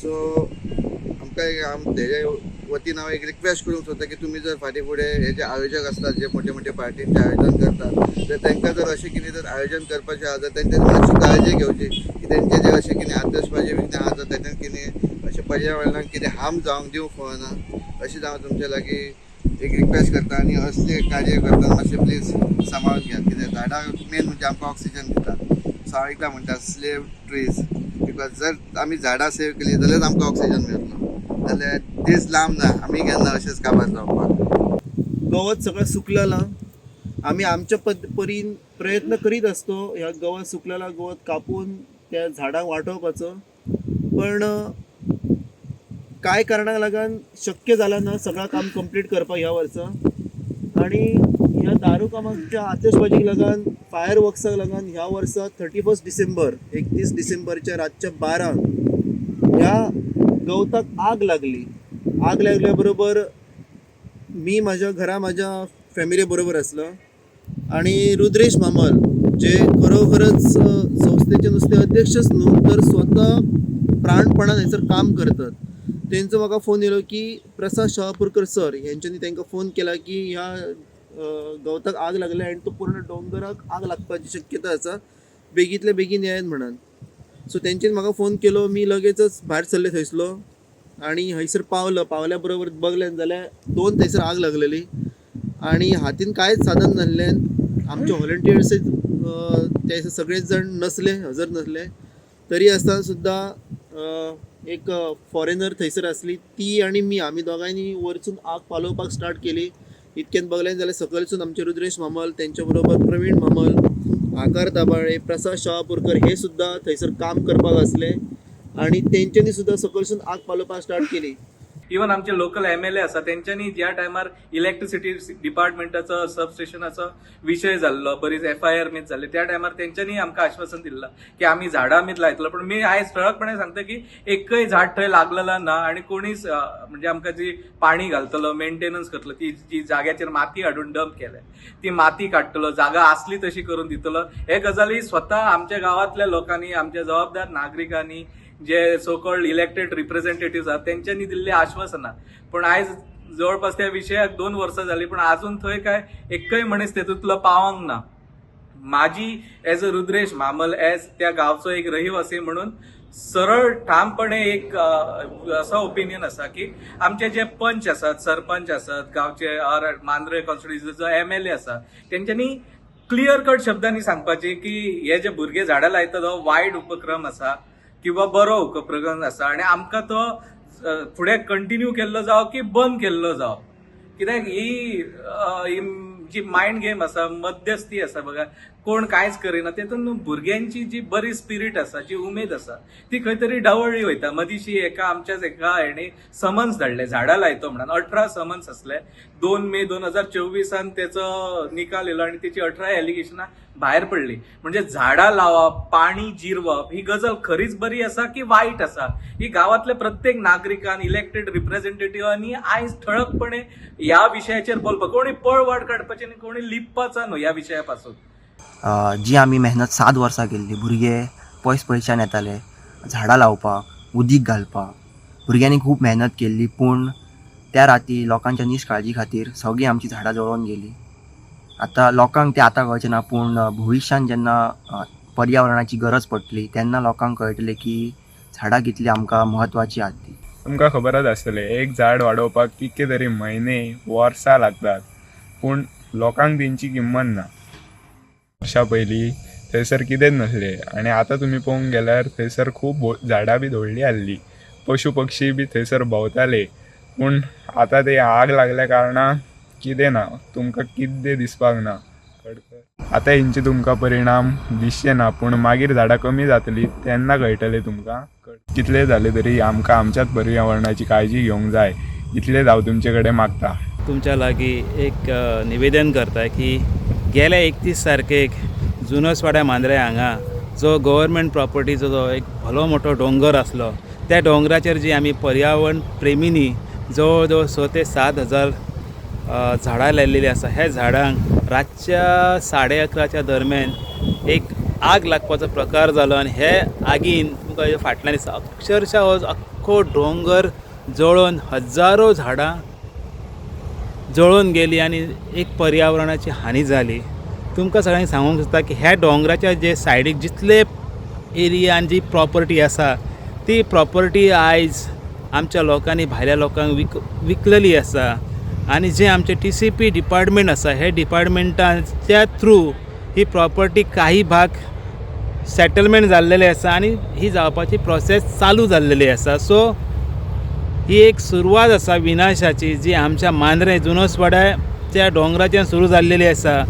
So आमकां एक तेजे वतीन हांव एक रिक्वेस्ट करूंक सोदता की तुमी जर फाटीं फुडें हे जे आयोजक आसतात जे मोठे मोठे पार्टींचे आयोजन करतात तर तांकां जर अशें कितें जर आयोजन करपाचें आसा तर तेंच्यांनी मातशी काळजी घेवची की तेंचे जे अशें कितें आतशबाजी बी आहा तर तातूंत कितें अशें पर्यावरणाक कितें हार्म जावंक दिवंक पळना अशें हांव तुमचे लागीं एक रिक्वेस्ट करता आनी असले कार्य करता मातशें प्लीज सांबाळून घेयात कितें झाडां मेन म्हणजे आमकां ऑक्सिजन दिता सो हांव एकदां म्हणटा स्लेव ट्रीज बिकॉज जर आमी झाडां सेव केली जाल्यार आमकां ऑक्सिजन मेळटलो जाल्यार दीस लांब ना आमी केन्ना अशेंच काबार जावपाक गवत सगळें सुकलेलां. आम्ही आमच्या पद परीन प्रयत्न करीत असतो ह्या गवत सुकलेला गवत कापून त्या झाडांक वाटोवपाचो. पण कांय कारणाक लागून शक्य जालें ना सगळं काम कंप्लीट करपाक ह्या वर्सा आणि ह्या दारू कामाच्या आतिशबाजीक लागून फायर वर्क्साक लागून ह्या वर्सा थर्टी फर्स्ट डिसेंबर एकतीस डिसेंबरच्या रातच्या बारांक ह्या गवताक आग लागली. आग लागल्या बरोबर मी माझ्या घरा माझ्या फॅमिली बरोबर असलं. आणि रुद्रेश मामल जे खरोखरच संस्थेचे नुसते अध्यक्षच न्हू तर स्वता प्राणपणान हांयसर काम करतात. तेंचो म्हाका फोन येयलो की प्रसाद शहापूरकर सर हेंच्यांनी तांकां फोन केला की ह्या गवताक आग लागल्या आनी तो पूर्ण डोंगराक आग लागपाची शक्यता आसा. बेगीतल्या बेगीन येयात म्हणून. सो तेंच्यानी म्हाका फोन केलो मी लगेचच भायर सरले थंयसलो आणि हयसर पावलो पावल्या बरोबर बघलें जाल्यार दोन थंयसर आग लागलेली. आणि हातीन कांयच साधन नासलें आमचे व्हॉलंटियर्स ते सगळेच जण नसले हजर नसले. तरी आसतना सुद्दां एक फॉरेनर थंयसर आसली ती आनी मी आमी दोगांयनी वरसून आग पालोवपाक स्टार्ट केली. इतक्यान बघलें जाल्यार सकयलसून आमचे रुद्रेश मामल तेंच्या बरोबर प्रवीण मामल आकार दाबाळे प्रसाद शहापूरकर हे सुद्दां थंयसर काम करपाक आसले आनी तेंच्यांनी सुद्दां सकयलसून आग पालोवपाक स्टार्ट केली. इवन आमचे लोकल एम एल ए आसा तेंच्यांनी ज्या टायमार इलेक्ट्रिसिटी डिपार्टमेंटाचो सबस्टेशनाचो विशय जाल्लो बरीच एफ आय आर मीत जाल्ली त्या टायमार तेंच्यांनी आमकां आश्वासन दिल्लं की आम्ही झाडां मीत लायतलो. पण मी आयज ठळकपणे सांगता की एकय झाड थंय लागलेलं ना आणि कोणीच म्हणजे आमकां जी पाणी घालतलो मेंटेनन्स करतलो ती जी जाग्याचेर माती हाडून डंप केल्या ती माती काडटलो जागा असली तशी करून दितलो. हे गजाली स्वता आमच्या गावातल्या लोकांनी आमच्या जबाबदार नागरिकांनी जे सो कॉल्ड इलेक्टेड रिप्रेझेंटेटिव्ह आहात त्यांच्यानी दिल्ली आश्वासना. पण आयज जवळपास त्या विशयाक दोन वर्सां जाली पण अजून थंय काय एक्कय मनीस तेतूंतलो पावंक ना. माझी एज अ रुद्रेश मामल एज त्या गावचो एक रहिवासी म्हणून सरळ ठामपणे एक असा ओपिनियन असा की आमचे जे पंच असतात सरपंच असतात गावचे आर मांद्रे कॉन्स्टिट्युन्सीचो एम एल ए आसा तेंच्यांनी क्लियर कट शब्दांनी सांगपाचे की हे जे भुरगे झाडां लायतात हो वायट उपक्रम आसा किंवा बरो प्रकरण आसा आणि आमकां तो फुडें कंटिन्यू केल्लो जावं की बंद केल्लो जावं. कित्याक ही जी मायंड गेम आसा मध्यस्थी आसा बघा कोण कांयच करिना तेतून भुरग्यांची जी बरी स्पिरीट आसा जी उमेद आसा ती खंय तरी डावळ्ळी वयता. मदीशी एका आमच्याच एका हेणी समन्स धाडले झाडां लायतो म्हणून. अठरा समन्स आसले दोन मे दोन हजार चोवीसान त्याचो निकाल येयलो आणि त्याची अठरा एलिगेशनां भायर पडली. म्हणजे झाडां लावप पाणी जिरवप ही गजाल खरीच बरी आसा की वायट आसा ही गावातल्या प्रत्येक नागरिकान इलेक्टेड रिप्रेझेंटेटिव्हांनी आयज ठळकपणे ह्या विशयाचेर बोलपाक कोणी पळवाट काडपाची आनी कोणी लिपपाचा न्हू ह्या विशया पासून जी आमी मेहनत सात वर्सां केल्ली भुरगे पयस पयशान येताले झाडां लावपाक उदीक घालपाक भुरग्यांनी खूब मेहनत केल्ली पूण त्या राती लोकांच्या निश्काळजी खातीर सगळीं आमची झाडां जळोवन गेली. आतां लोकांक तें आतां कळचें ना पूण भविश्यान जेन्ना पर्यावरणाची गरज पडटली तेन्ना लोकांक कळटलें की झाडां कितली आमकां म्हत्वाची आहात ती. तुमकां खबरच आसतलें एक झाड वाडोवपाक कितके तरी म्हयने वर्सां लागतात पूण लोकांक तेंची किंमत ना. वर्सां पयलीं थंयसर कितेंच नासलें आनी आतां तुमी पळोवंक गेल्यार थंयसर खूब झाडां बी धोडलीं आसलीं पशु पक्षी बी थंयसर भोंवताले पूण आतां ते आग लागल्या कारणान कितें ना तुमकां किदें दिसपाक ना. आतां हेंचे तुमकां परिणाम दिसचे ना पूण मागीर झाडां कमी जातली तेन्ना कळटले तुमकां. कितले जाले तरी आमकां आमच्याच पर्यावरणाची काळजी घेवंक जाय. इतलेच हांव तुमचे कडेन मागता. तुमच्या लागीं एक निवेदन करता की गेल्या एकतीस तारखेक जुनसवाड्या मांद्रे हांगा जो गव्हर्मेंट प्रॉपर्टीचो जो एक भलो मोठो डोंगर आसलो त्या डोंगराचेर जी आमी पर्यावरण प्रेमींनी जवळ जवळ स ते सात हजार झाडां लायिल्लीं आसा ह्या झाडांक रातच्या साडे अकराच्या दरम्यान एक आग लागपाचो प्रकार जालो आनी हे आगीन तुमकां हे फाटल्यान दिसता. अक्षरशः हो अख्खो डोंगर जळोवन हजारो झाडां जळोवन गेली आनी एक पर्यावरणाची हानी जाली तुमकां सगळ्यांक सांगूंक सोदता की ह्या डोंगराच्या जे सायडीक जितले एरियान जी प्रॉपर्टी आसा ती प्रॉपर्टी आयज आमच्या लोकांनी भायल्या लोकांक विक विकलेली आसा. आनी जे आमचे टी सी पी डिपार्टमेंट आसा हे डिपार्टमेंटाच्या थ्रू ही प्रॉपर्टी काही भाग सेटलमेंट जाल्लेले आसा आनी ही जावपाची प्रोसेस चालू जाल्लेली आसा सो ही एक सुरवात आसा विनाशाची जी आमच्या मांद्रे जुनसवाड्याच्या डोंगराच्यान सुरू जाल्लेली आसा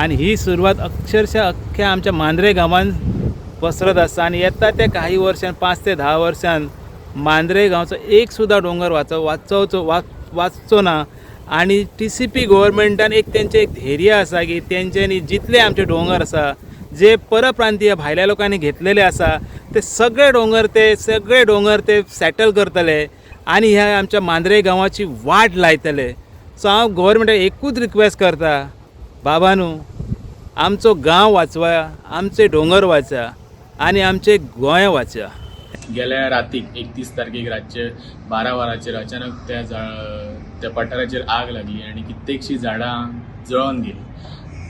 आनी ही सुरवात अक्षरशः अख्ख्या आमच्या मांद्रे गांवांत पसरत आसा आनी येता त्या काही वर्षान पांच ते धा वर्षान मांद्रे गांवचो एक सुद्दां डोंगर वाचो वाचोवचो वाच वाचचो ना. आनी टी सी पी गोवोरमेंटान एक तेंचें एक धैर्य आसा की तेंच्यांनी जितले आमचे डोंगर आसा जे परप्रांतीय भायल्या लोकांनी घेतलेले आसा ते सगळे डोंगर ते सगळे डोंगर ते सेटल करतले आनी ह्या आमच्या मांद्रे गांवाची वाट लायतले. सो हांव गोवोरमेंटाक एकूच रिक्वेस्ट करता बाबानू आमचो गांव वाचवा आमचे डोंगर वाचा आनी आमचे गोंय वाचा. गेल्या रातीक एकतीस तारखेक रातचे बारा वरांचेर अचानक त्या त्या पठाराचेर आग लागली आनी कित्येकशीं झाडां जळोन गेली.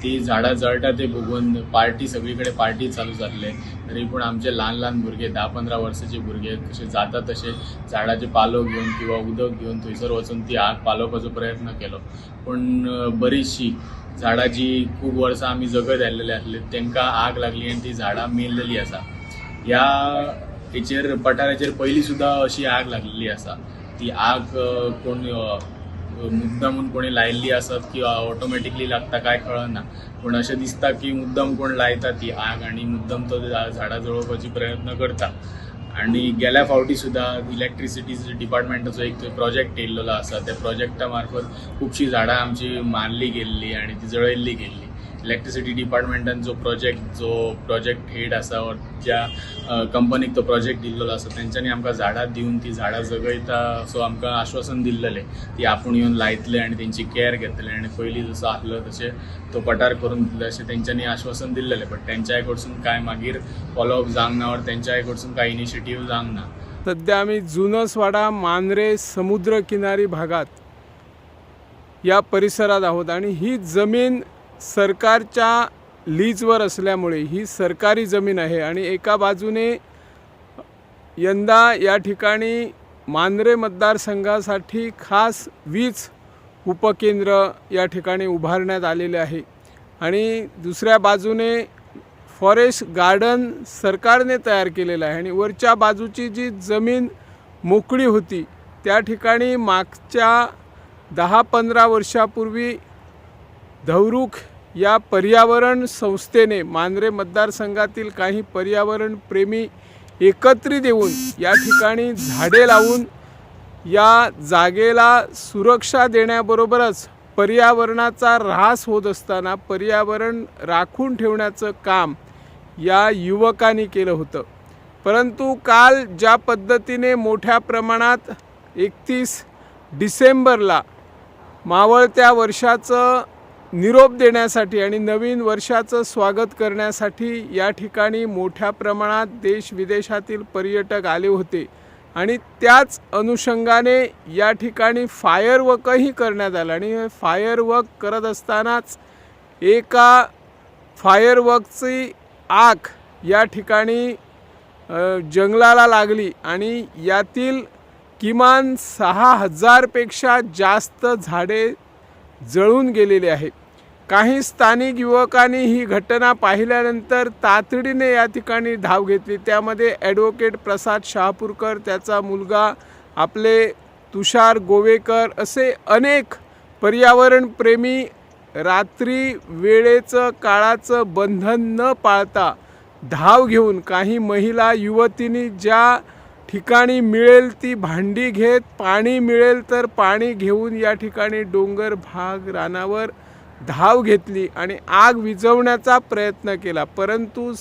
ती झाडां जळटा ते बघून पार्टी सगळी कडेन पार्टी चालू जाल्ले तरी पूण आमचे ल्हान ल्हान भुरगे धा पंदरा वर्साचे भुरगे कशे जाता तशे झाडाचे पालो घेवन किंवा उदक घेवन थंयसर वचून ती आग पालोवपाचो प्रयत्न केलो. पूण बरीचशी झाडां जी खूब वर्सां आमी जगत आयलेले आसले. तांकां आग लागली आनी ती झाडां मेल्लेली आसा. ह्या हेचेर पठाराचेर पयलीं सुद्दां अशी आग लागलेली आसा. ती आग कोण मुद्दामून कोणी लायिल्ली आसत किंवा ऑटोमॅटिकली लागता काय कळना. पूण अशें दिसता की मुद्दम कोण लायता ती आग आनी मुद्दम तो झाडां जळोवपाची प्रयत्न करता. आनी गेल्या फावटी सुद्दां इलेक्ट्रिसिटी डिपार्टमेंटाचो एक प्रोजेक्ट येयल्लो आसा. त्या प्रोजेक्टा मार्फत खुबशीं झाडां आमची मारली गेल्ली आनी ती जळयल्ली गेल्ली. इलेक्ट्रिसिटी डिपार्टमेंटान जो प्रोजेक्ट जो प्रोजेक्ट हेड आसा or ज्या कंपनीक तो प्रोजेक्ट दिल्लो आसा तेंच्यांनी आमकां झाडां दिवन ती झाडां जगयता सो आमकां आश्वासन दिल्लेलें ती आपूण येवन लायतले आनी तेंची कॅर घेतले आनी पयलीं जसो आसलो तशें तो पठार करून दितले अशें तेंच्यांनी आश्वासन दिल्लेलें बट तेंच्याय कडसून कांय मागीर फॉलोअप जावंक ना और तेंच्याय कडसून कांय इनिशिएटीव जावंक ना सध्या आम्ही जुनसवाडा मांद्रे समुद्र किनारी भागात या परिसरात आहोत आणि ही जमीन सरकारच्या लीजवर असल्यामुळे ही सरकारी जमीन आहे आणि एका बाजूने यंदा या ठिकाणी मांद्रे मतदारसंघासाठी खास वीज उपकेंद्र या ठिकाणी उभारण्यात आलेले आहे. आणि दुसऱ्या बाजूने फॉरेस्ट गार्डन सरकारने तयार केलेलं आहे आणि वरच्या बाजूची जी जमीन मोकळी होती त्या ठिकाणी मागच्या दहा पंधरा वर्षापूर्वी धवरुख या पर्यावरण संस्थेने मांद्रे मतदारसंघातील काही पर्यावरणप्रेमी एकत्रित येऊन या ठिकाणी झाडे लावून या जागेला सुरक्षा देण्याबरोबरच पर्यावरणाचा ऱ्हास होत असताना पर्यावरण राखून ठेवण्याचं काम या युवकांनी केलं होतं. परंतु काल ज्या पद्धतीने मोठ्या प्रमाणात एकतीस डिसेंबरला मावळत्या वर्षाचं निरोप देण्यासाठी आणि नवीन वर्षाचं स्वागत करण्यासाठी या ठिकाणी मोठ्या प्रमाणात देश विदेशातील पर्यटक आले होते. आणि त्याच अनुषंगाने या ठिकाणी फायरवर्कही करण्यात आलं. आणि हे फायरवर्क करत असतानाच एका फायरवर्कची आग या ठिकाणी जंगलाला लागली. आणि यातील किमान सहा हजारपेक्षा जास्त झाडे जळून गेलेली आहे. काही स्थानिक युवकांनी ही घटना पाहिल्यानंतर तातडीने या ठिकाणी धाव घेतली. त्यामध्ये ॲडव्होकेट प्रसाद शहापूरकर त्याचा मुलगा आपले तुषार गोवेकर असे अनेक पर्यावरणप्रेमी रात्री वेळेचं काळाचं बंधन न पाळता धाव घेऊन काही महिला युवतींनी ज्या ठिकाणी मिळेल ती भांडी घेत पाणी मिळेल तर पाणी घेऊन या ठिकाणी डोंगर भाग रानावर धाव घेतली आणि आग विझवण्याचा प्रयत्न केला. परंतु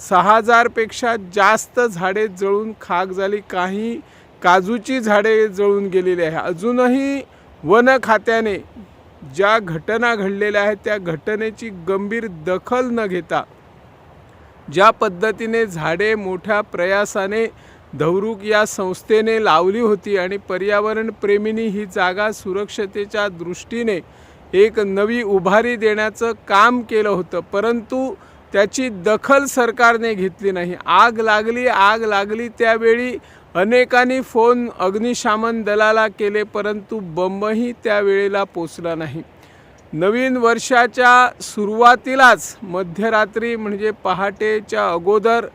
सहा हजारपेक्षा जास्त झाडे जळून खाक झाली. काही काजूची झाडे जळून गेलेली आहे. अजूनही वन खात्याने ज्या घटना घडलेल्या आहेत त्या घटनेची गंभीर दखल न घेता ज्या पद्धतीने झाडे मोठ्या प्रयासाने धवरूक या संस्थेने लावली होती आणि पर्यावरणप्रेमींनी ही जागा सुरक्षतेच्या दृष्टीने एक नवी उभारी देण्याचं काम केलं होतं. परंतु त्याची दखल सरकारने घेतली नाही. आग लागली आग लागली त्यावेळी अनेकांनी फोन अग्निशामन दलाला केले परंतु बंबही त्यावेळेला पोचला नाही. नवीन वर्षाच्या सुरुवातीलाच मध्यरात्री म्हणजे पहाटेच्या अगोदर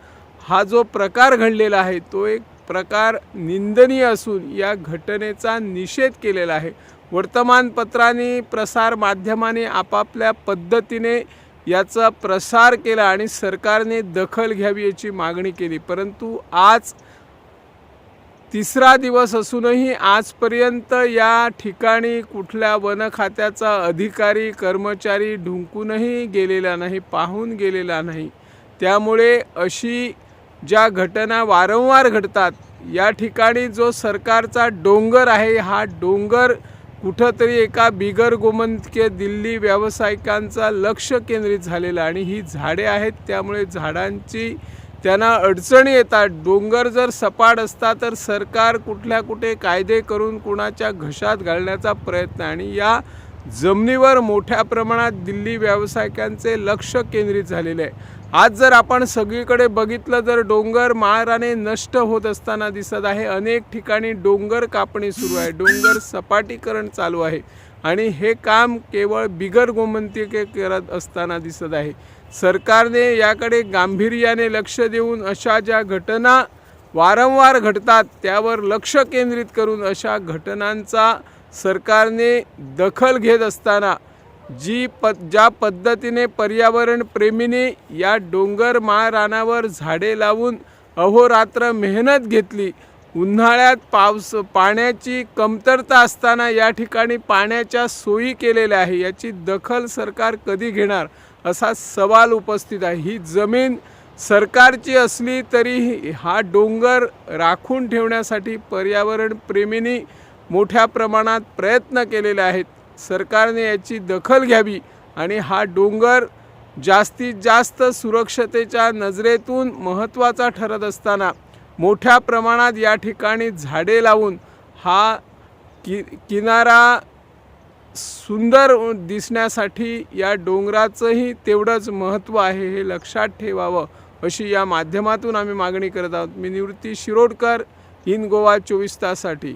हा जो प्रकार घडलेला आहे तो एक प्रकार निंदनीय असून या घटनेचा निषेध केलेला आहे. वर्तमानपत्रांनी प्रसार माध्यमाने आपापल्या पद्धतीने याचा प्रसार केला आणि सरकारने दखल घ्यावी याची मागणी केली. परंतु आज तिसरा दिवस असूनही आजपर्यंत या ठिकाणी कुठल्या वन खात्याचा अधिकारी कर्मचारी ढुंकूनही गेलेला नाही पाहून गेलेला नाही. त्यामुळे अशी ज्या घटना वारंवार घडतात या ठिकाणी जो सरकारचा डोंगर आहे हा डोंगर कुठंतरी एका बिगर गोमंतके दिल्ली व्यावसायिकांचा लक्ष केंद्रित झालेला आणि ही झाडे आहेत त्यामुळे झाडांची त्यांना अडचणी येतात. डोंगर जर सपाट असता तर सरकार कुठल्या कुठे कायदे करून कुणाच्या घशात घालण्याचा प्रयत्न आणि या जमिनीवर मोठ्या प्रमाणात दिल्ली व्यावसायिकांचे लक्ष केंद्रित झालेले आहे. आज जर आपण सगळीकडे बघितलं तर डोंगर महाराने नष्ट होत असताना दिसत आहे. अनेक ठिकाणी डोंगर कापणी सुरू आहे. डोंगर सपाटीकरण चालू आहे. आणि हे काम केवळ बिगर गोमंतके करत असताना दिसत आहे. सरकारने याकडे गांभीर्याने लक्ष देऊन अशा ज्या घटना वारंवार घडतात त्यावर लक्ष केंद्रित करून अशा घटनांचा सरकारने दखल घेत असताना जी प ज्या पद्धतीने पर्यावरण प्रेमीने या डोंगर माळरानावर झाडे लावून अहोरात्र मेहनत घेतली उन्हाळ्यात पावस पाण्याची कमतरता असताना या ठिकाणी पाण्याच्या सोयी केलेल्या आहे याची दखल सरकार कधी घेणार असा सवाल उपस्थित आहे. ही जमीन सरकारची असली तरी हा डोंगर राखून ठेवण्यासाठी पर्यावरण प्रेमींनी मोठ्या प्रमाणात प्रयत्न केलेले आहेत. सरकारने याची दखल घ्यावी आणि हा डोंगर जास्तीत जास्त सुरक्षतेच्या नजरेतून महत्त्वाचा ठरत असताना मोठ्या प्रमाणात या ठिकाणी झाडे लावून हा कि किनारा सुंदर दिसण्यासाठी या डोंगराचंही तेवढंच महत्त्व आहे हे लक्षात ठेवावं अशी या माध्यमातून आम्ही मागणी करत आहोत. मी निवृत्ती शिरोडकर इन गोवा चोवीस ताससाठी.